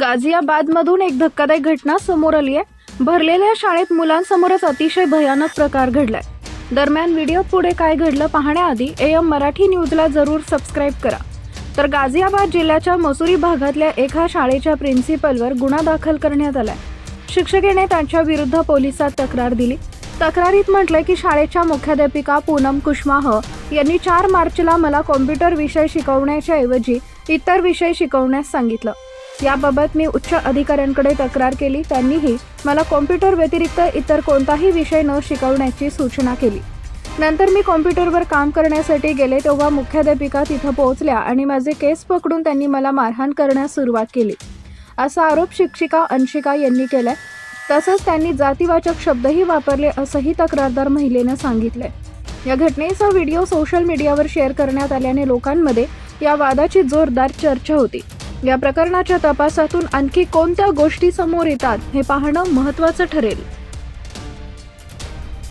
गाझियाबादमधून एक धक्कादायक घटना समोर आली आहे. भरलेल्या शाळेत मुलांसमोरच अतिशय भयानक प्रकार घडलाय. दरम्यान व्हिडिओ पुढे काय घडलं पाहण्याआधी एम मराठी न्यूजला जरूर सबस्क्राईब करा. तर गाझियाबाद जिल्ह्याच्या मसुरी भागातल्या एका शाळेच्या प्रिन्सिपलवर गुन्हा दाखल करण्यात आलाय. शिक्षकेने त्यांच्या विरुद्ध पोलिसात तक्रार दिली. तक्रारीत म्हटलंय की शाळेच्या मुख्याध्यापिका पूनम कुशमाह यांनी चार मार्चला मला कॉम्प्युटर विषय शिकवण्याच्या ऐवजी इतर विषय शिकवण्यास सांगितलं. याबाबत मी उच्च अधिकाऱ्यांकडे तक्रार केली. त्यांनीही मला कॉम्प्युटर व्यतिरिक्त इतर कोणताही विषय न शिकवण्याची सूचना केली. नंतर मी कॉम्प्युटरवर काम करण्यासाठी गेले तेव्हा मुख्याध्यापिका तिथं पोहोचल्या आणि माझे केस पकडून त्यांनी मला मारहाण करण्यास सुरुवात केली. असा आरोप शिक्षिका अंशिका यांनी केलाय. तसंच त्यांनी जातीवाचक शब्दही वापरले असंही तक्रारदार महिलेनं सांगितलंय. या घटनेचा व्हिडिओ सोशल मीडियावर शेअर करण्यात आल्याने लोकांमध्ये या वादाची जोरदार चर्चा होती. या प्रकरणाच्या तपासातून आणखी कोणत्या गोष्टी समोर येतात हे पाहणं महत्त्वाचं ठरेल.